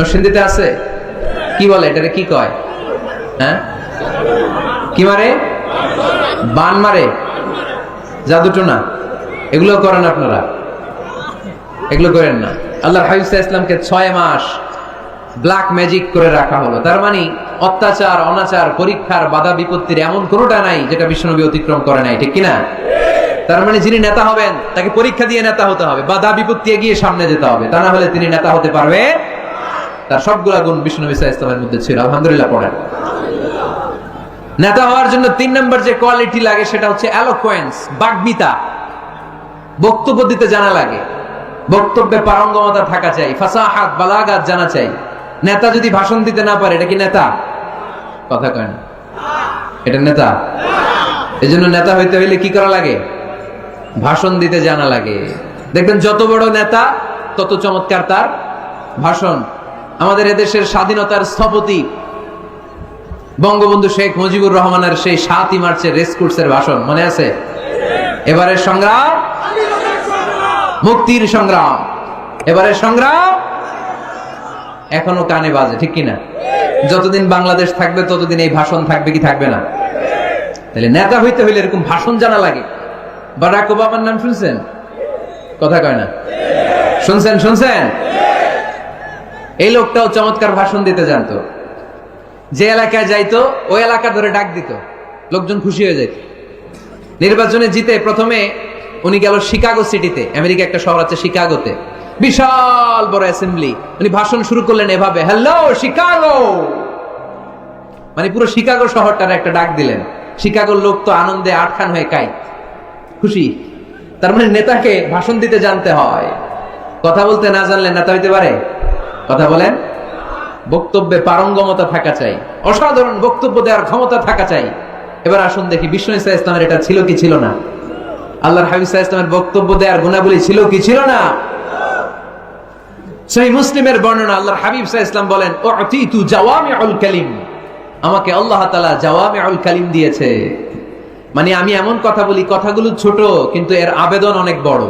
নরসিংদীতে আছে? কি বলে? এটারে কি কয়? হ্যাঁ? কি মারে? বান মারে। জাদুটো না। এগুলো করেন আপনারা। এগুলো করেন না। আল্লাহ হাবিব ইসলামকে ছয় মাস ব্ল্যাক ম্যাজিক করে রাখা হলো। তার মানে অত্যাচার, অনাচার, পরীক্ষার বাধা বিপত্তির এমন কোনোটা নাই যেটা বিষ্ণুনবী অতিক্রম করে নাই। ঠিক কিনা? তার মানে যিনি নেতা হবেন, তাকে পরীক্ষা দিয়ে নেতা হতে হবে। বাধা বিপত্তি এগিয়ে সামনে যেতে হবে। তা না হলে তিনি নেতা হতে পারবে তার সবগুলা গুণ বিষ্ণু বিষ্ণুনবী ইসলামের মধ্যে ছিল, আলহামদুলিল্লাহ পড়েন। নেতা হওয়ার জন্য তিন নম্বর যে কোয়ালিটি লাগে সেটা হচ্ছে অ্যালোকোয়েন্স বাগ্মিতা। বক্তব্য দিতে জানা লাগে। বক্তব্যে পারঙ্গমতা থাকা চাই ফাসাহাত বালাগাত জানা চাই। নেতা যদি ভাষণ দিতে না পারে, এটা কি নেতা? কথা কয় না। এটা নেতা? এজন্য নেতা হইতে হইলে কি করা লাগে? ভাষণ দিতে জানা লাগে। দেখবেন যত বড় নেতা, তত চমৎকার তার ভাষণ। আমাদের এদেশের স্বাধীনতার স্থপতি বঙ্গবন্ধু শেখ মুজিবুর রহমানের সেই সাতই মার্চের রেস কোর্সের ভাষণ, মনে আছে? এবারের সংগ্রাম, মুক্তির সংগ্রাম। এবারের সংগ্রাম এখনও কানে বাজে, ঠিক কিনা? যতদিন বাংলাদেশ থাকবে, ততদিন এই ভাষণ থাকবে কি থাকবে না? তাহলে নেতা হইতে হইলে এরকম ভাষণ জানা লাগে। বারাক ওবামার নাম শুনছেন? কথা কয় না? শুনছেন শুনছেন? এই লোকটাও চমৎকার ভাষণ দিতে জানতো। যে এলাকায় যাইতো, ওই এলাকা ধরে ডাক দিত। লোকজন খুশি হয়ে যেত নির্বাচনে জিতে প্রথমে উনি গেল শিকাগো সিটিতে, আমেরিকা একটা শহর আছে শিকাগোতে। বিশাল বড় অ্যাসেম্বলি। উনি ভাষণ শুরু করলেন এভাবে, হ্যালো, শিকাগো! মানে পুরো শিকাগো শহরটার একটা ডাক দিলেন। শিকাগোর লোক তো আনন্দে আটখান হয়ে কাই। খুশি? তার মানে নেতাকে ভাষণ দিতে জানতে হয়। কথা বলতে না জানলে নেতা হইতে পারে? কথা বলেন? বক্তব্যে পারঙ্গমতা থাকা চাই। অসাধারণ বক্তব্য দেওয়ার ক্ষমতা থাকা চাই। এবার আসুন দেখি বিষ্ণু ইসা ইসলামের এটা ছিল কি ছিল না? আল্লাহর হাবিব ইসা ইসলামের বক্তব্য দেওয়ার গুণাবলী ছিল কি ছিল না? সেই মুসলিমের বর্ণনা আল্লাহর হাবিব ইসা ইসলাম বলেন ও জাওয়ামি আল কালিম। আমাকে আল্লাহ তালা জাওয়ামি আল কালিম দিয়েছে। মানে আমি এমন কথা বলি, কথাগুলো ছোট, কিন্তু এর আবেদন অনেক বড়।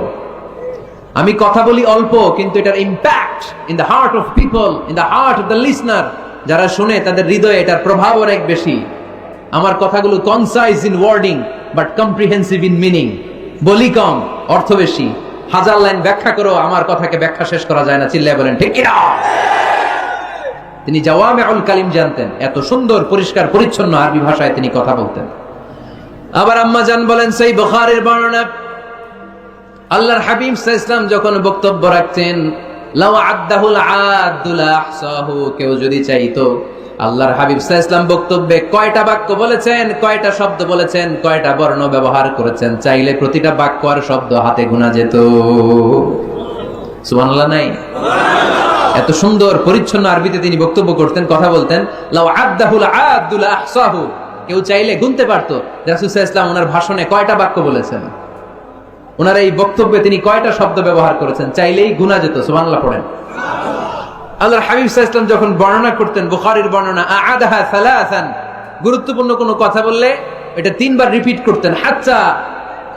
আমি কথা বলি অল্প, কিন্তু এটার impact in the heart of people in the heart of the listener যারা শুনে তাদের হৃদয়ে এটার প্রভাব অনেক বেশি। আমার কথাগুলো concise in wording but comprehensive in meaning বলি কম, অর্থ বেশি। হাজার লাইন ব্যাখ্যা করো, আমার কথাকে ব্যাখ্যা শেষ করা যায় না, চিল্লায় বলেন, ঠিক তিনি জাওয়ামে আল কালিম জানতেন, এত সুন্দর, পরিষ্কার, পরিচ্ছন্ন আরবি ভাষায় তিনি কথা বলতেন। আবার আম্মা জান বলেন, সেই বখারের বর্ণনা আল্লাহর হাবিব ইসলাম যখন বক্তব্য রাখছেন লাউ আদাহুল আহসাহু কেউ যদি চাইতো আল্লাহর হাবিব ইসলাম বক্তব্যে কয়টা বাক্য বলেছেন কয়টা শব্দ বলেছেন কয়টা বর্ণ ব্যবহার করেছেন চাইলে প্রতিটা বাক্য আর শব্দ হাতে গোনা যেত। সুবহানাল্লাহ নাই? এত সুন্দর পরিচ্ছন্ন আরবিতে তিনি বক্তব্য করতেন কথা বলতেন লাউ আদাহুল আদুল আহসাহু কেউ চাইলে গুনতে পারতো। রাসূল ইসলাম ওনার ভাষণে কয়টা বাক্য বলেছেন? ওনার এই বক্তব্যে তিনি কয়টা শব্দ ব্যবহার করেছেন? চাইলেই গুণা যেত, সুবহানাল্লাহ পড়েন। আল্লাহর হাবিব ইসলাম যখন বর্ণনা করতেন, বুখারীর বর্ণনা আদাহা সালাসান, গুরুত্বপূর্ণ কোনো কথা বললে এটা তিনবার রিপিট করতেন হাচ্চা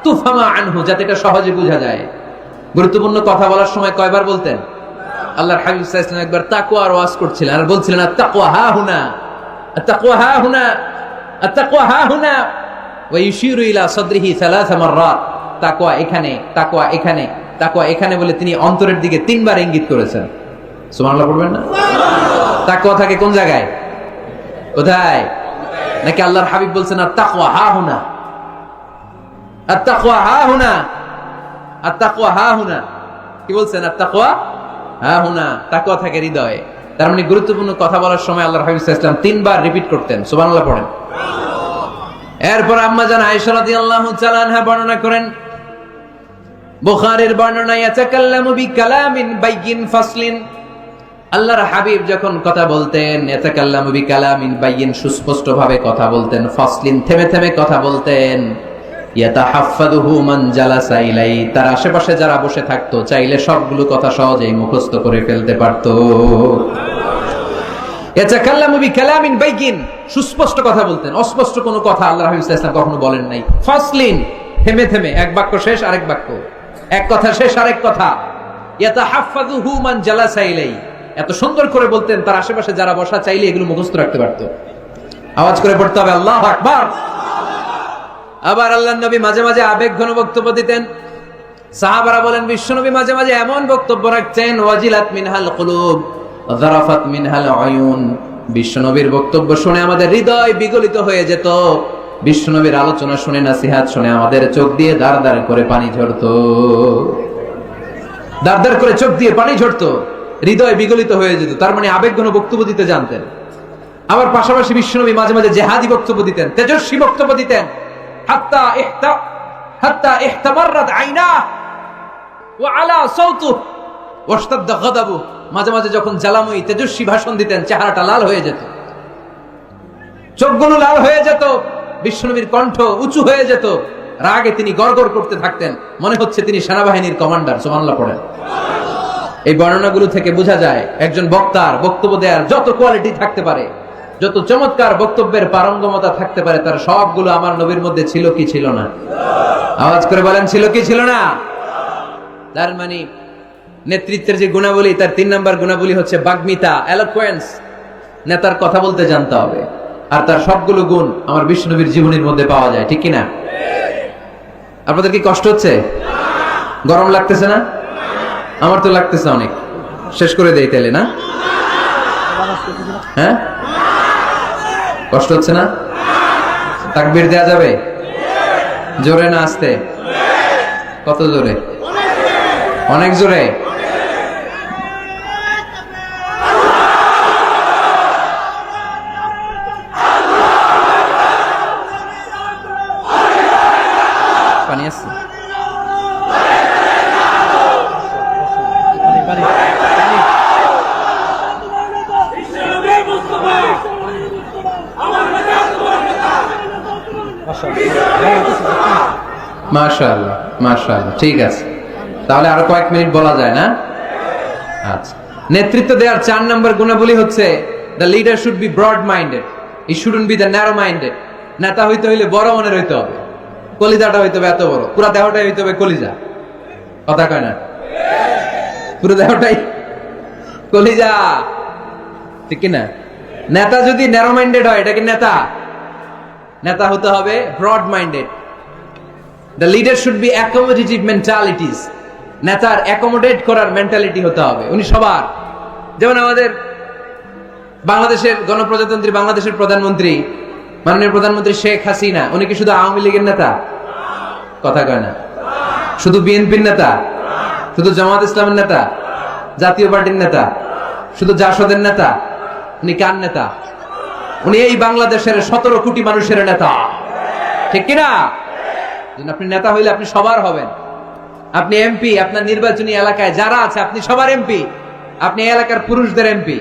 তুফামা আনহু, যাতে এটা সহজে বোঝা যায়। গুরুত্বপূর্ণ কথা বলার সময় কয়বার বলতেন? আল্লাহর হাবিব ইসলাম একবার তাকওয়ার ওয়াজ করছিলেন আর বলছিলেন, আত্তাকওয়া হা হুনা, আত্তাকওয়া হা হুনা, আত্তাকওয়া হা হুনা, ওয়া ইউশিরু ইলা সাদরিহি সালাসা মাররাত। তাকওয়া এখানে তাকওয়া এখানে তাকওয়া এখানে বলে তিনি অন্তরের দিকে তিনবার ইঙ্গিত করেছেন। সুবহানাল্লাহ পড়বেন না? তাকওয়া থাকে কোন জায়গায়? কোথায়? নাকি আল্লাহর হাবিব বলছেন আর তাকওয়া হা হুনা। আর তাকওয়া হা হুনা। আর তাকওয়া হা হুনা। কি বলছেন? আর তাকওয়া হা হুনা। তাকওয়া থাকে হৃদয়ে। তার মানে গুরুত্বপূর্ণ কথা বলার সময় আল্লাহর হাবিব ইসলাম তিনবার রিপিট করতেন। সুবহানাল্লাহ পড়েন। এরপর আম্মা জান আয়েশা রাদিয়াল্লাহু তাআলা আনহা বর্ণনা করেন বুখারীর বর্ণনা ইয়াতাকাল্লামু বিকালামিন বাইয়িন ফাসলিন। আল্লাহর হাবিব যখন কথা বলতেন ইয়াতাকাল্লামু বিকালামিন বাইয়িন সুস্পষ্ট ভাবে কথা বলতেন, ফাসলিন থেমে থেমে কথা বলতেন। ইয়াতাহাফফাদুহু মান জালাসা ইলাই তার আশেপাশে যারা বসে থাকতো, চাইলে সবগুলো কথা সহজেই মুখস্থ করে ফেলতে পারতো। ইয়াতাকাল্লামু বিকালামিন বাইয়িন, সুস্পষ্ট কথা বলতেন, অস্পষ্ট কোনো কথা আল্লাহ হাবিব সাল্লাল্লাহু আলাইহি কখনো বলেন নাই। ফাসলিন, থেমে থেমে, এক বাক্য শেষ, আরেক বাক্য। এক কথা শেষ, আরেক কথা। এত সুন্দর করে বলতেন, তার আশেপাশে যারা বসা চাইলে এগুলো মুখস্থ রাখতে পারতো। আওয়াজ করে পড়তে হবে, আল্লাহ আবার আল্লাহ নবী মাঝে মাঝে আবেগ ঘন বক্তব্য দিতেন। সাহাবারা বলেন, বিশ্বনবী মাঝে মাঝে এমন বক্তব্য রাখছেন ওয়াজিলাত মিনহাল কুলুব, যারাফাত মিনহাল বিশ্বনবীর বক্তব্য শুনে আমাদের হৃদয় বিগলিত হয়ে যেত। বিশ্বনবীর আলোচনা শুনে, নাসিহাত শুনে আমাদের চোখ দিয়ে দাঁড় দাঁড় করে পানি ঝরতো। দাঁড় দাঁড় করে চোখ দিয়ে পানি ঝরতো। হৃদয় বিগলিত হয়ে যেত। তার মানে আবেগঘন বক্তব্য দিতে জানতেন। আবার পাশাপাশি বিশ্বনবী মাঝে মাঝে জেহাদি বক্তব্য দিতেন, তেজস্বী বক্তব্য দিতেন। হয়ে চোখগুলো লাল হয়ে যেত। বিশ্বনবীর কণ্ঠ উঁচু হয়ে যেত। রাগে তিনি গড়গড় করতে থাকতেন। মনে হচ্ছে তিনি সেনাবাহিনীর কমান্ডার, সুবহানাল্লাহ পড়েন। এই বর্ণনাগুলো থেকে বোঝা যায়, একজন বক্তার বক্তব্য দেওয়ার যত কোয়ালিটি থাকতে পারে, যত চমৎকার বক্তব্যের পারঙ্গমতা থাকতে পারে, তার সবগুলো আমার নবীর মধ্যে ছিল কি ছিল না। আওয়াজ করে বলেন, ছিল কি ছিল না? তার মানে নেতৃত্বের যে গুণাবলী, তার তিন নম্বর গুণাবলী হচ্ছে বাগ্মিতা এলোকোয়েন্স নেতার কথা বলতে জানতে হবে। আর তার সবগুলো গুণ আমার বিষ্ণুবীর জীবনের মধ্যে পাওয়া যায়, ঠিক কি না আপনাদের কি কষ্ট হচ্ছে? গরম লাগতেছে না? আমার তো লাগতেছে অনেক। শেষ করে দেই তাহলে, না? হ্যাঁ? কষ্ট হচ্ছে না? তাকবির দেয়া যাবে? জোরে না আসতে? কত জোরে? অনেক জোরে পানি আসছে মাশাআল্লাহ মাশাআল্লাহ, ঠিক আছে। তাহলে আরও কয়েক মিনিট বলা যায় না? আচ্ছা। নেতৃত্ব দেওয়ার চার নম্বর গুণাবলী হচ্ছে the leader should be broad minded he shouldn't be the narrow minded নেতা হইতে হইলে বড় মনের হইতে হবে। কলিজাটা হইতে হবে এত বড়। পুরা দেহটাই হইতে হবে কলিজা। কথা কয় না? পুরো দেহটাই কলিজা। ঠিক কি না? নেতা যদি ন্যারো মাইন্ডেড হয়, এটা কি নেতা? নেতা হতে হবে broad minded the leader should be accommodative mentalities নেতার অ্যাকোমোডেট করার মেন্টালিটি হতে হবে। উনি সবার। যেমন আমাদের বাংলাদেশের গণপ্রজাতন্ত্রী, বাংলাদেশের প্রধানমন্ত্রী, মাননীয় প্রধানমন্ত্রী শেখ হাসিনা, উনি কি শুধু আওয়ামী লীগের নেতা? কথা কয় না। শুধু বিএনপির নেতা? শুধু জামাত ইসলামের নেতা? জাতীয় পার্টির নেতা? শুধু জাসদের নেতা? উনি কার নেতা? উনি এই বাংলাদেশের সতেরো কোটি মানুষের নেতা। ঠিক কিনা? আপনি নেতা হইলে আপনি সবার হবেন। আপনি এমপি, আপনার নির্বাচনী এলাকায় যারা আছে, আপনি সবার এমপি। আপনি এলাকার পুরুষদের এমপি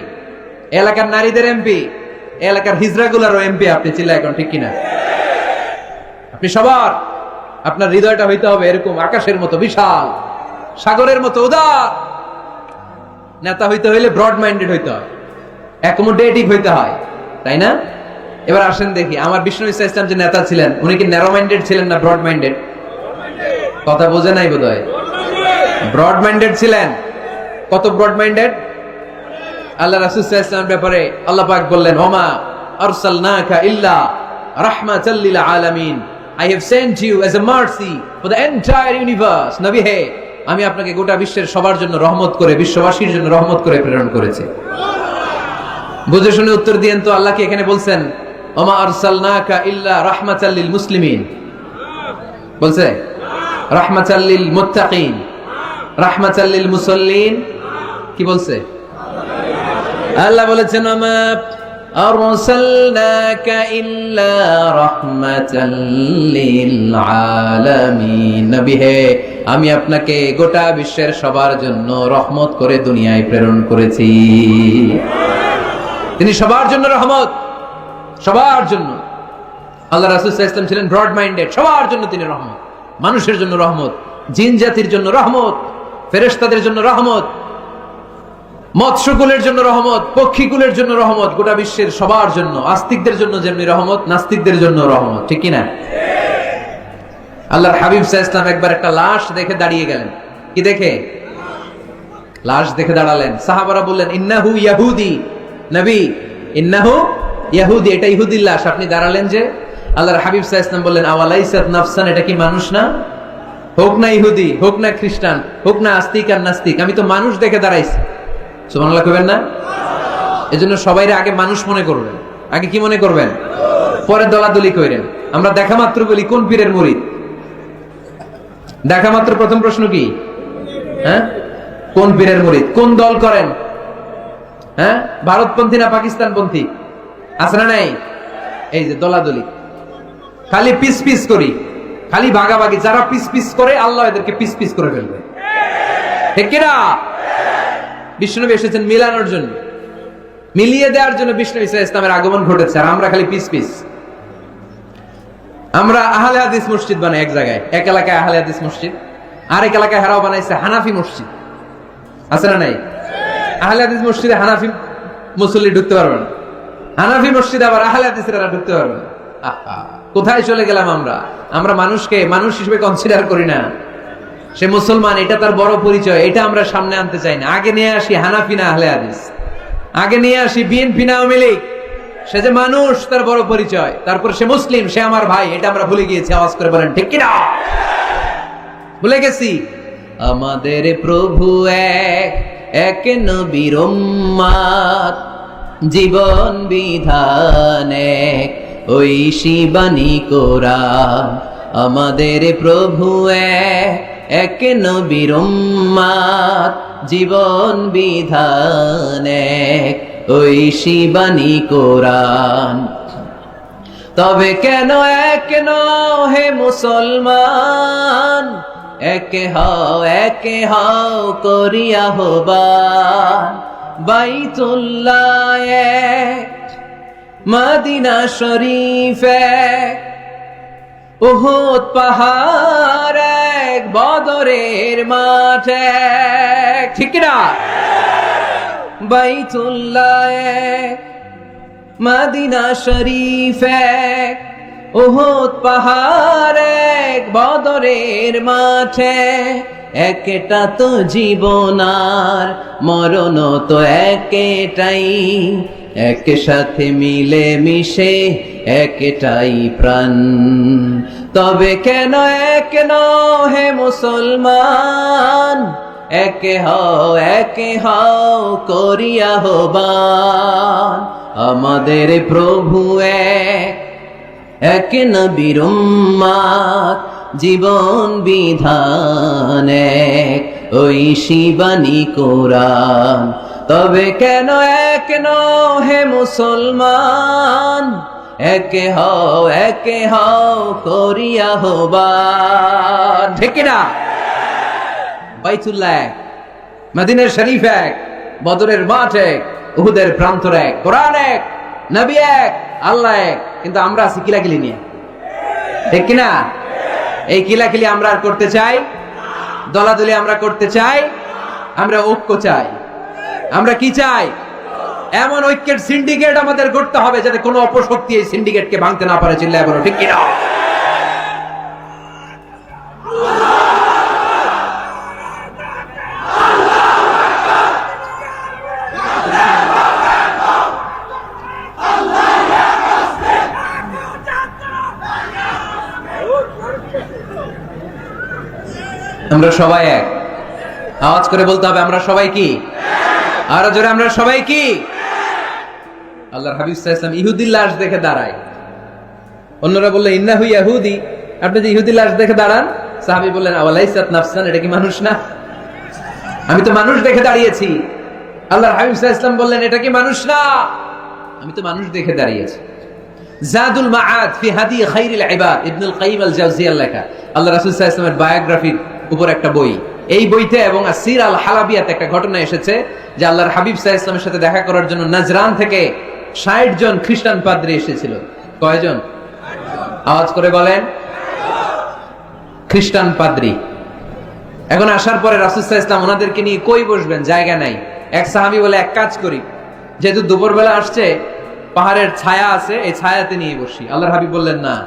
এলাকার নারীদের এমপি এলাকার হিজড়াগুলারও এমপি আপনি চিল্লা এখন, ঠিক কিনা? আপনি সবার। আপনার হৃদয়টা হইতে হবে এরকম আকাশের মতো বিশাল, সাগরের মতো উদার। নেতা হইতে হইলে ব্রড মাইন্ডেড হইতে হয়। অ্যাকোমোডেটিভ হইতে হয়, তাই না? এবার আসেন দেখি। আমার বিষ্ণু ইসা ইসলাম যে নেতা ছিলেন, উনি কি ন্যারো মাইন্ডেড ছিলেন না ব্রড মাইন্ডেড কথা বোঝে নাই বোধ ব্রড মাইন্ডেড ছিলেন। কত ব্রড মাইন্ডেড আল্লাহ রাসুল ইসলামের ব্যাপারে আল্লাহ পাক বললেন, ওমা আরসালনাকা ইল্লা রাহমাতাল লিল আলামিন। I have sent you as a mercy for the entire universe নবী হে, আমি আপনাকে গোটা বিশ্বের সবার জন্য রহমত করে, বিশ্ববাসীর জন্য রহমত করে প্রেরণ করেছি। বুঝে শুনে উত্তর দিয়েন তো, আল্লাহ কি এখানে বলছেন? ওমা ইল্লা মুসলিমিন। বলছে মুসাল্লিন। কি বলছে? আল্লাহ বলেছেন আরসালনাকা ইল্লা আলামিন। আমি আপনাকে গোটা বিশ্বের সবার জন্য রহমত করে দুনিয়ায় প্রেরণ করেছি। তিনি সবার জন্য রহমত। সবার জন্য। আল্লাহ রাসুল ইসলাম ছিলেন ব্রড মাইন্ডেড সবার জন্য তিনি রহমত। মানুষের জন্য রহমত, জিন জাতির জন্য রহমত, ফেরেশতাদের জন্য রহমত, মৎস্যকুলের জন্য রহমত, পক্ষীকুলের জন্য রহমত, গোটা বিশ্বের সবার জন্য, আস্তিকদের জন্য যেমনি রহমত, নাস্তিকদের জন্য রহমত, ঠিক কিনা? আল্লাহর হাবিব সাহা ইসলাম একবার একটা লাশ দেখে দাঁড়িয়ে গেলেন। কি দেখে? লাশ দেখে দাঁড়ালেন। সাহাবারা বললেন, ইন্নাহু ইয়াহুদি। নবী, ইন্নাহু ইয়াহুদি, এটা ইহুদির লাশ। আপনি দাঁড়ালেন যে আল্লাহর হাবিব সাহা বললেন, আওয়ালাইসাত নাফসান, এটা কি মানুষ না? হোক না ইহুদি, হোক না খ্রিস্টান, হোক না আস্তিক আর নাস্তিক, আমি তো মানুষ দেখে দাঁড়াইছি। সুবহানাল্লাহ কইবেন না? এজন্য সবাই আগে মানুষ মনে করবেন। আগে কি মনে করবেন? পরে দলাদলি কইরেন। আমরা দেখা মাত্র বলি কোন পীরের মরিদ? দেখা মাত্র প্রথম প্রশ্ন কি? হ্যাঁ? কোন পীরের মরিদ? কোন দল করেন? হ্যাঁ? ভারতপন্থী না পাকিস্তানপন্থী? আছে না নাই? এই যে দলাদলি। খালি পিস পিস করি। খালি ভাগাভাগি। যারা পিস পিস করে, আল্লাহ এদেরকে পিস পিস করে ফেলবে। ঠিক বিষ্ণুনবী এসেছেন মিলানোর জন্য। মিলিয়ে দেওয়ার জন্য বিষ্ণু ইসা ইসলামের আগমন ঘটেছে। আর আমরা খালি পিস পিস। আমরা আহলে হাদিস মসজিদ বানাই এক জায়গায়। এক এলাকায় আহলে হাদিস মসজিদ, আরেক এলাকায় হারাও বানাইছে হানাফি মসজিদ। আছে না নাই? আহলে হাদিস মসজিদে হানাফি মুসল্লি ঢুকতে পারবে না। হানাফি মসজিদে আবার আহলে হাদিসেরা ঢুকতে পারবে কোথায় চলে গেলাম আমরা? আমরা মানুষকে, মানুষ হিসেবে কনসিডার করি না। সে মুসলমান, এটা তার বড় পরিচয়, এটা আমরা সামনে আনতে চাই না। আগে নিয়ে আসি হানাফি না আহলে হাদিস। আগে নিয়ে আসি বিএনপি না আওয়ামী লীগ। সে যে মানুষ, তার বড় পরিচয়। তারপর সে মুসলিম, সে আমার ভাই, এটা আমরা ভুলে গিয়েছি, আওয়াজ করে বলেন, ঠিক কিনা? ভুলে গেছি? আমাদের প্রভু এক এক নবীর জীবন বিধান, ওই শিবানী কোরআন। আমাদের প্রভু এক নবীর জীবন বিধান, ওই শিবানী কোরআন। তবে কেন এক ন হে মুসলমান? একে হও একে হও করিয়া হবান। বাইতুল্লাহ মদিনা শরীফ উহুদ পাহাড় এক বদরের মাঠ। ঠিক না বাইতুল্লাহ মদিনা শরীফ উহুদ পাহাড় এক বদরের মাঠে। একটা তো জীবনার মরণ তো একেটাই। এক সাথে মিলে মিশে একটাই প্রাণ। তবে কেন এক ন হে মুসলমান? একে হও একে হও করিয়া হবান আমাদের প্রভু এক এক নবীর জীবন বিধান এক ওই শিবানী কোরআন। তবে কেন এক হে মুসলমান? একে হও একে হও করিয়া হবান। ঠিক না বাইতুল্লাহ এক, মদিনের শরীফ এক, বদরের মাঠ এক, উহুদের প্রান্তর এক, কোরআন এক, নবী এক, আল্লাহ এক, কিন্তু আমরা আছি কিলাকিলি নিয়ে। ঠিক কিনা? এই কিলাকিলি আমরা আর করতে চাই? দলাদলি আমরা করতে চাই? আমরা ঐক্য চাই। আমরা কি চাই? এমন ঐক্যের সিন্ডিকেট আমাদের করতে হবে যাতে কোনো অপশক্তি এই সিন্ডিকেটকে ভাঙতে না পারে, চিল্লায় বলো, ঠিক কিনা? আমরা সবাই এক। আওয়াজ করে বলতে হবে, আমরা সবাই কি? আরও জোরে, আমরা সবাই কি? আল্লাহর হাবিব সাল্লাল্লাহু ইহুদির লাশ দেখে দাঁড়ায়। অন্যরা বললে, ইন্নাহু ইয়াহুদি। আপনি যে ইহুদি লাশ দেখে দাঁড়ান, সাহাবী বললেন, আওয়ালাইসাত নাফসান? এটা কি মানুষ না? আমি তো মানুষ দেখে দাঁড়িয়েছি। আল্লাহর হাবিব সাল্লাল্লাহু বললেন, এটা কি মানুষ না? আমি তো মানুষ দেখে দাঁড়িয়েছি। জাদুল মাআদ ফি হাদি খাইরিল ইবাদ, ইবনুল কাইয়িম আল জাওজিয়ার লেখা। আল্লাহ রাসূল সাল্লাল্লাহু আলাইহি ওয়াসাল্লামের বায়োগ্রাফির উপর একটা বই। এই বইতে এবং আসির আল হালাবিয়াতে একটা ঘটনা এসেছে যে আল্লাহর হাবিব আলাইহি ওয়াসাল্লামের সাথে দেখা করার জন্য নাজরান থেকে 60 জন খ্রিস্টান পাদ্রী এসেছিল। কয়জন? আওয়াজ করে বলেন। খ্রিস্টান পাদ্রী। এখন আসার পরে সাল্লাল্লাহু আলাইহি ওনাদেরকে নিয়ে কই বসবেন? জায়গা নাই। এক সাহাবী বলে, এক কাজ করি। যেহেতু দুপুরবেলা আসছে, পাহাড়ের ছায়া আছে, এই ছায়াতে নিয়ে বসি। আল্লাহর হাবিব বললেন, না।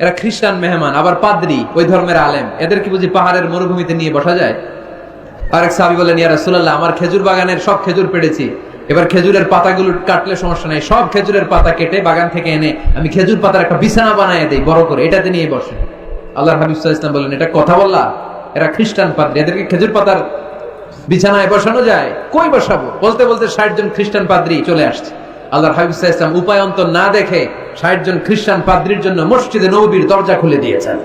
এরা খ্রিস্টান মেহমান, আবার পাদ্রি, ওই ধর্মের আলেম। এদের কি বুঝি পাহাড়ের মরুভূমিতে নিয়ে বসা যায়? আরেক সাহাবি বলেন ইয়া রাসূলুল্লাহ, আমার খেজুর বাগানের সব খেজুর পেড়েছি। এবার খেজুরের পাতাগুলো কাটলে সমস্যা নাই। সব খেজুরের পাতা কেটে বাগান থেকে এনে আমি খেজুর পাতার একটা বিছানা বানায় দেই, বড় করে। এটাতে নিয়ে বসে। আল্লাহ হাবিব সাল্লাল্লাহু বলেন এটা কথা বললা? এরা খ্রিস্টান পাদ্রী, এদেরকে খেজুর পাতার বিছানায় বসানো যায়? কই বসাবো? বলতে বলতে ষাট জন খ্রিস্টান পাদ্রী চলে আসছে। আল্লাহ হাবিব সাল্লাল্লাহু আলাইহি উপায় অন্তর না দেখে ষাট জন খ্রিস্টান পাদ্রির জন্য মসজিদে নবীর দরজা খুলে দিয়েছেন।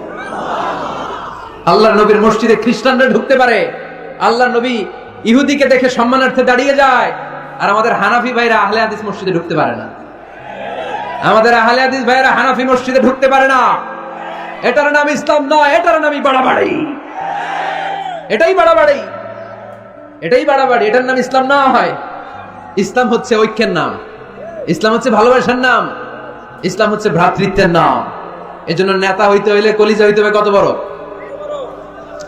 আল্লাহ নবীর মসজিদে খ্রিস্টানরা ঢুকতে পারে। আল্লাহ নবী ইহুদিকে দেখে সম্মানার্থে দাঁড়িয়ে যায়। আর আমাদের হানাফি ভাইরা আহলে হাদিস মসজিদে ঢুকতে পারে না। আমাদের আহলে হাদিস ভাইরা হানাফি মসজিদে ঢুকতে পারে না। এটার নাম ইসলাম নয়, এটার নামই বাড়াবাড়ি। এটাই বাড়াবাড়ি। এটাই বাড়াবাড়ি, এটার নাম ইসলাম না হয় ইসলাম হচ্ছে ঐক্যের নাম। ইসলাম হচ্ছে ভালোবাসার নাম। ইসলাম হচ্ছে ভ্রাতৃত্বের নাম। এজন্য নেতা হইতে হইলে কলিজা হইতে হবে কত বড়?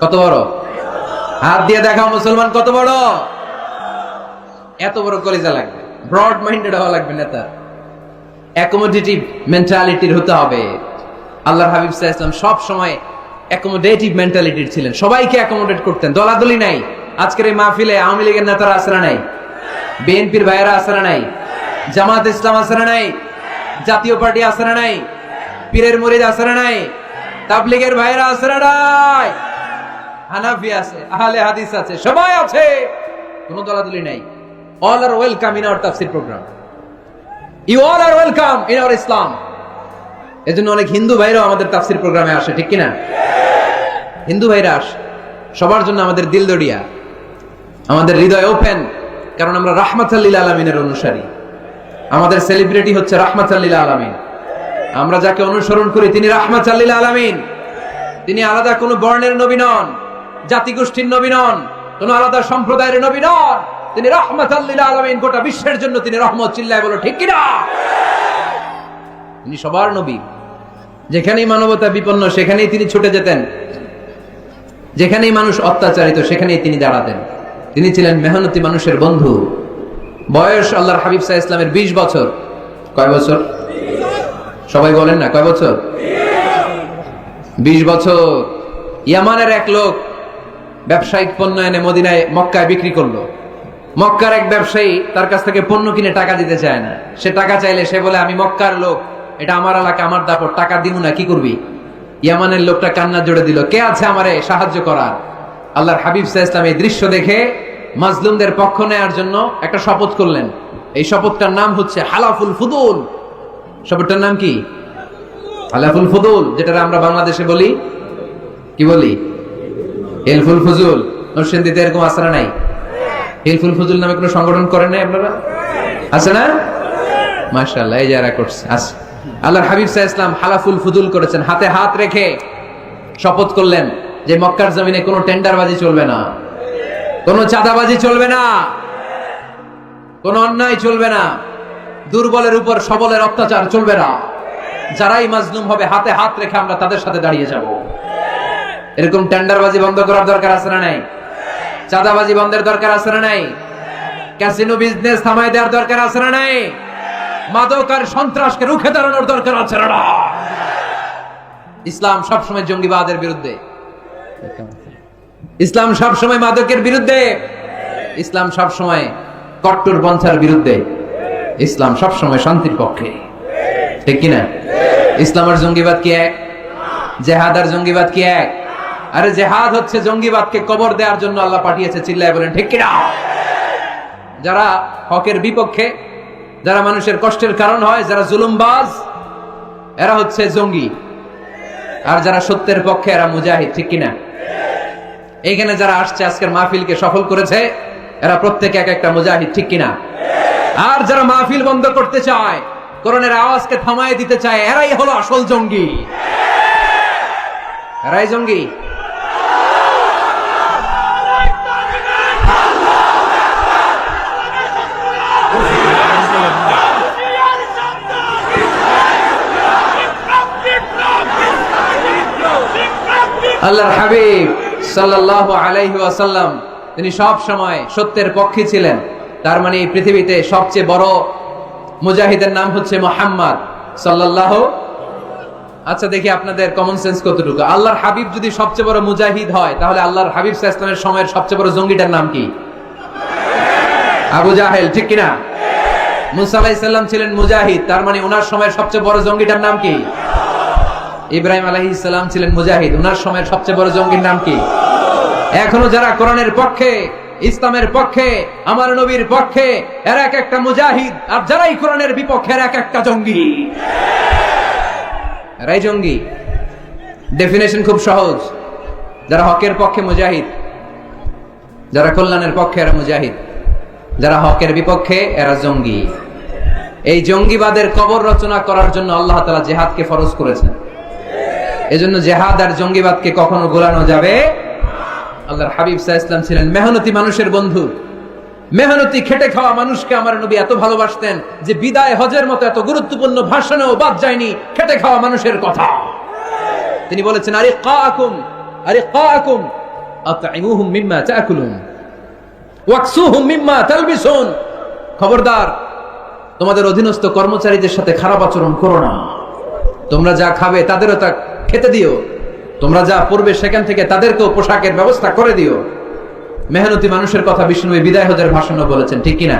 কত বড়? হাত দিয়ে দেখাও মুসলমান কত বড়? এত বড় কলিজা লাগবে। ব্রড মাইন্ডেড হওয়া লাগবে নেতা। অ্যাকোমোডেটিভ মেন্টালিটির হতে হবে। আল্লাহর হাবিব আলাইহি সব সময় অ্যাকোমোডেটিভ মেন্টালিটির ছিলেন। সবাইকে অ্যাকোমোডেট করতেন। দলাদলি নাই। আজকের এই মাহফিলে আওয়ামী লীগের নেতারা আসরা নাই। বিএনপির ভাইয়েরা আসরা নাই। জামাত ইসলাম আসরা নাই। জাতীয় পার্টি আসরা নাই? পীরের মুরিদ আসরা নাই? তাবলিগের ভাইয়েরা আসরা নাই? হানাফি আছে, আহলে হাদিস আছে, সবাই আছে। কোনো দলাদলি নাই। All are welcome in our Tafsir programme you all are welcome in our Islam এজন্য অনেক হিন্দু ভাইরাও আমাদের তাফসীর প্রোগ্রামে আসে, ঠিক কিনা? হিন্দু ভাইরা আসে, সবার জন্য আমাদের দিল দড়িয়া আমাদের হৃদয় ওপেন কারণ আমরা রাহমাতাল্লিল আলমিনের অনুসারী। আমাদের সেলিব্রিটি হচ্ছে রাহমাতাল্লিল আলমিন। আমরা যাকে অনুসরণ করি, তিনি রাহমাতাল্লিল আলমিন। তিনি আলাদা কোনো বর্ণের নবী নন, জাতিগোষ্ঠীর নবী নন, কোন আলাদা সম্প্রদায়ের নবী নন। তিনি রাহমাতাল্লিল আলমিন, গোটা বিশ্বের জন্য তিনি রহমত চিল্লায় বলো, ঠিক কিনা? তিনি সবার নবী। যেখানেই মানবতা বিপন্ন, সেখানেই তিনি ছুটে যেতেন। যেখানেই মানুষ অত্যাচারিত, সেখানেই তিনি দাঁড়াতেন। তিনি ছিলেন মেহনতি মানুষের বন্ধু। বয়স আল্লাহর হাবিব সাহা ইসলামের বিশ বছর। কয় বছর? সবাই বলেন না, কয় বছর? বিশ বছর। ইয়ামানের এক লোক ব্যবসায়িক পণ্য এনে মদিনায় মক্কায় বিক্রি করল। মক্কার এক ব্যবসায়ী তার কাছ থেকে পণ্য কিনে টাকা দিতে চায় না। সে টাকা চাইলে সে বলে, আমি মক্কার লোক, এটা আমার এলাকা, আমার দাপট, টাকা দিব না, কি করবি? ইয়ামানের লোকটা কান্না জোড়ে দিল, কে আছে আমারে সাহায্য করার? আল্লাহর হাবিব সাহা ইসলাম এই দৃশ্য দেখে মাজলুমদের পক্ষ নেয়ার জন্য একটা শপথ করলেন। এই শপথটার নাম হচ্ছে হালাফুল ফুদুল। শপথটার নাম কি? হালাফুল ফুদুল যেটা আমরা বাংলাদেশে বলি, কি বলি? হেলফুল ফুজুল। নরসিংদীতে এরকম আসারা নাই? হেলফুল ফুজুল নামে কোনো সংগঠন করেন নাই আপনারা? আছে না? মাশাআল্লাহ, এই যারা করছে, আছে। আল্লাহর হাবিব সাহা ইসলাম হালাফুল ফুদুল করেছেন। হাতে হাত রেখে শপথ করলেন যে মক্কার জমিনে কোনো টেন্ডারবাজি চলবে না। কোনো চাঁদাবাজি চলবে না। কোনো অন্যায় চলবে না। দুর্বলের উপর সবলের অত্যাচার চলবে না। যারাই মাজলুম হবে, হাতে হাত রেখে আমরা তাদের সাথে দাঁড়িয়ে যাব। এরকম টেন্ডারবাজি বন্ধ করার দরকার আছে না নাই? চাঁদাবাজি বন্ধের দরকার আছে না নাই? ক্যাসিনো বিজনেস থামাই দেওয়ার দরকার আছে না নাই? মাদক আর সন্ত্রাসকে রুখে দাঁড়ানোর দরকার আছে না? ইসলাম সবসময় জঙ্গিবাদের বিরুদ্ধে। ইসলাম সবসময় মাদকের বিরুদ্ধে? ইসলাম সবসময় কট্টর পন্থার বিরুদ্ধে। ইসলাম সবসময় শান্তির পক্ষে। ঠিক কিনা? ইসলাম আর জঙ্গিবাদ কি এক? জেহাদ আর জঙ্গিবাদ কি এক? আরে জেহাদ হচ্ছে জঙ্গিবাদকে কবর দেওয়ার জন্য আল্লাহ পাঠিয়েছে, চিল্লায় বলেন, ঠিক কিনা? যারা হকের বিপক্ষে, যারা মানুষের কষ্টের কারণ হয়, যারা জুলুমবাজ, এরা হচ্ছে জঙ্গি। আর যারা সত্যের পক্ষে, এরা মুজাহিদ, ঠিক কিনা? এইখানে যারা আসছে আজকের মাহফিলকে সফল করেছে, এরা প্রত্যেকে এক একটা মুজাহিদ, ঠিক কিনা? আর যারা মাহফিল বন্ধ করতে চায় করোনার আওয়াজকে থামায় দিতে চায়, এরাই হলো আসল জঙ্গি। এরাই জঙ্গি? আল্লাহর হাবিব। সাল্লাল্লাহু আলাইহি ওয়াসাল্লাম, তিনি সব সময় সত্যের পক্ষে ছিলেন। তার মানে এই পৃথিবীতে সবচেয়ে বড় মুজাহিদের নাম হচ্ছে মোহাম্মদ সাল্লাল্লাহু আচ্ছা দেখি আপনাদের কমন সেন্স কতটুকু। আল্লাহর হাবিব যদি সবচেয়ে বড় মুজাহিদ হয়, তাহলে আল্লাহর হাবিব ইসলামের সময়ের সবচেয়ে বড় জঙ্গিটার নাম কি? আবু জাহেল, ঠিক কিনা? মুসা আলাইহিসসালাম ছিলেন মুজাহিদ, তার মানে ওনার সময়ের সবচেয়ে বড় জঙ্গিটার নাম কি? ইব্রাহিম আলাইহিস সালাম ছিলেন মুজাহিদ। ওনার সময়ের সবচেয়ে বড় জঙ্গির নাম কি? এখনও যারা কোরআনের পক্ষে, ইসলামের পক্ষে, আমার নবীর পক্ষে, এর এক একটা মুজাহিদ, আর যারাই কোরআনের বিপক্ষে, এর এক একটা জঙ্গি। এরাই জঙ্গি। ডেফিনেশন খুব সহজ। যারা হকের পক্ষে মুজাহিদ, যারা কল্যাণের পক্ষে, এরা মুজাহিদ। যারা হকের বিপক্ষে, এরা জঙ্গি। এই জঙ্গিবাদের কবর রচনা করার জন্য আল্লাহ তালা জেহাদকে ফরজ করেছেন। এজন্য জেহাদ আর জঙ্গিবাদকে কখনো গোলানো যাবে আল্লাহর হাবিব সাহা ইসলাম ছিলেন মেহনতি মানুষের বন্ধু। মেহনতি, খেটে খাওয়া মানুষকে আমার নবী এত ভালোবাসতেন যে বিদায় হজের মতো এত গুরুত্বপূর্ণ ভাষণেও বাদ যায়নি, খেটে খাওয়া মানুষের কথা। তিনি বলেছেন আরে কাকুম আরে কাকুম আতঈমুহুম মিম্মা তাকুলুন, ওয়াকসুহুম মিম্মা তালবিসুন। খবরদার, তোমাদের অধীনস্থ কর্মচারীদের সাথে খারাপ আচরণ করো না। তোমরা যা খাবে তাদেরও তা খেতে দিও। তোমরা যা পড়বে সেখান থেকে তাদেরকেও পোশাকের ব্যবস্থা করে দিও। মেহনতি মানুষের কথা বিষ্ণু বিদায় হজের ভাষণও বলেছেন, ঠিক কিনা?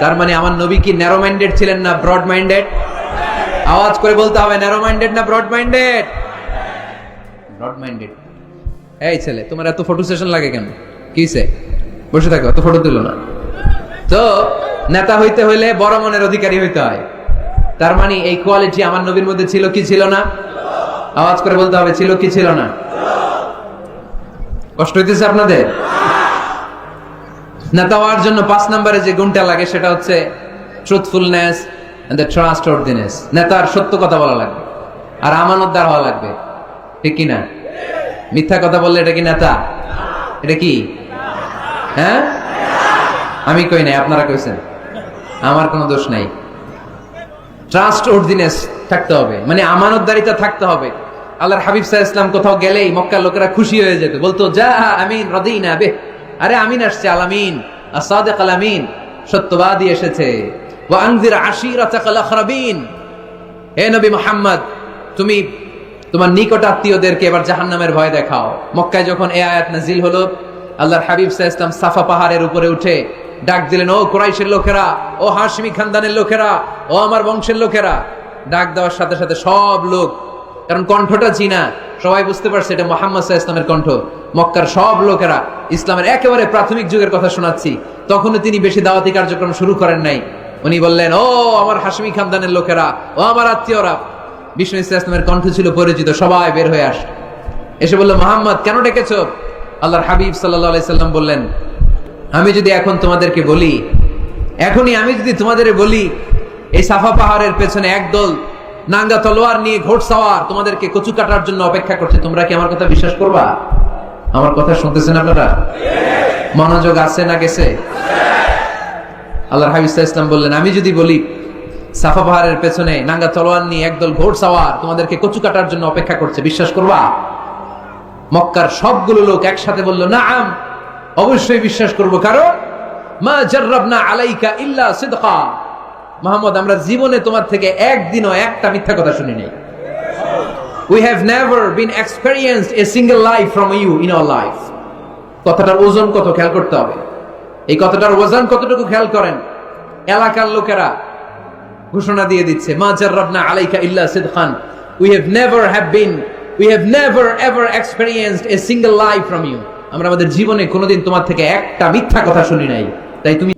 তার মানে আমার নবী কি ন্যারো মাইন্ডেড ছিলেন না ব্রড মাইন্ডেড আওয়াজ করে বলতে হবে ন্যারো মাইন্ডেড না ব্রড মাইন্ডেড ব্রড মাইন্ডেড এই ছেলে, তোমার এত ফটো সেশন লাগে কেন? কিসে বসে থাকো, এত ফটো তুলো না। তো, নেতা হইতে হইলে বড় মনের অধিকারী হইতে হয়। তার মানে এই কোয়ালিটি আমার নবীর মধ্যে ছিল কি ছিল না? আওয়াজ করে বলতে হবে, ছিল কি ছিল না? কষ্ট হইতেছে আপনাদের? নেতা হওয়ার জন্য পাঁচ নম্বরে যে গুণটা লাগে সেটা হচ্ছে ট্রুথফুলনেস দ্য ট্রাস্ট অর্ডিনেস নেতার সত্য কথা বলা লাগবে। আর আমানতদার হওয়া লাগবে। ঠিক কি না মিথ্যা কথা বললে এটা কি নেতা? এটা কি? হ্যাঁ? আমি কই নাই, আপনারা কইছেন। আমার কোনো দোষ নাই। ট্রাস্ট অর্ডিনেস থাকতে হবে। মানে আমানতদারিতা থাকতে হবে। আল্লাহর হাবিব সাহা ইসলাম কোথাও গেলেই মক্কার লোকেরা খুশি হয়ে যেত। বলতো, যা আমিন, রদিনা বে আরে আমিন আসছে আলামিন আসাদেক আলামিন সত্যবাদী এসেছে। হে নবী মোহাম্মদ, তুমি তোমার নিকট আত্মীয়দেরকে এবার জাহান্নামের ভয় দেখাও। মক্কায় যখন এ আয়াত নাজিল হলো, আল্লাহর হাবিব সাহা ইসলাম সাফা পাহাড়ের উপরে উঠে ডাক দিলেন, ও কুরাইশের লোকেরা, ও হাসমি খানদানের লোকেরা, ও আমার বংশের লোকেরা। ডাক দেওয়ার সাথে সাথে সব লোক কারণ কণ্ঠটা চিনা সবাই বুঝতে পারছে, এটা মোহাম্মদ ইসলামের কণ্ঠ। মক্কার সব লোকেরা ইসলামের একেবারে প্রাথমিক যুগের কথা শোনাচ্ছি। তখনও তিনি বেশি দাওয়াতি কার্যক্রম শুরু করেন নাই। উনি বললেন, ও আমার হাসমি খানদানের লোকেরা, ও আমার আত্মীয়রা। বিষ্ণু ইসলামের কণ্ঠ ছিল পরিচিত, সবাই বের হয়ে আস। এসে বলল, মোহাম্মদ, কেন ডেকেছ? আল্লাহর হাবিব সাল্লাহ সাল্লাম বললেন, আমি যদি এখন তোমাদেরকে বলি, এখনই আমি যদি তোমাদের বলি, এই সাফা পাহাড়ের পেছনে একদল নাঙ্গা তলোয়ার নিয়ে ঘোড়সাওয়ার তোমাদেরকে কচু কাটার জন্য অপেক্ষা করছে। তোমরা কি আমার কথা বিশ্বাস করবা? আমার কথা শুনতেছেন আপনারা? মনোযোগ আছে না গেছে? আল্লাহ ইসলাম বললেন, আমি যদি বলি, সাফা পাহাড়ের পেছনে নাঙ্গা তলোয়ার নিয়ে একদল ঘোড়সাওয়ার তোমাদেরকে কচু কাটার জন্য অপেক্ষা করছে, বিশ্বাস করবা? মক্কার সবগুলো লোক একসাথে বলল না আম অবশ্যই বিশ্বাস করব। কারণ, মা জাররাবনা আলাইকা ইল্লা সিদকা। মোহাম্মদ আমরা জীবনে তোমার থেকে একদিনও একটা মিথ্যা কথা শুনি নাই। We have never been experienced a single life from you in our life কথাটার ওজন কত খেয়াল করতে হবে। এই কথাটার ওজন কতটুকু খেয়াল করেন? এলাকার লোকেরা ঘোষণা দিয়ে দিচ্ছে, মা জাররাবনা আলাইকা ইল্লা সিদখান। We have never have been we have never ever experienced a single life from you আমরা আমাদের জীবনে কোনোদিন তোমার থেকে একটা মিথ্যা কথা শুনি নাই। তাই তুমি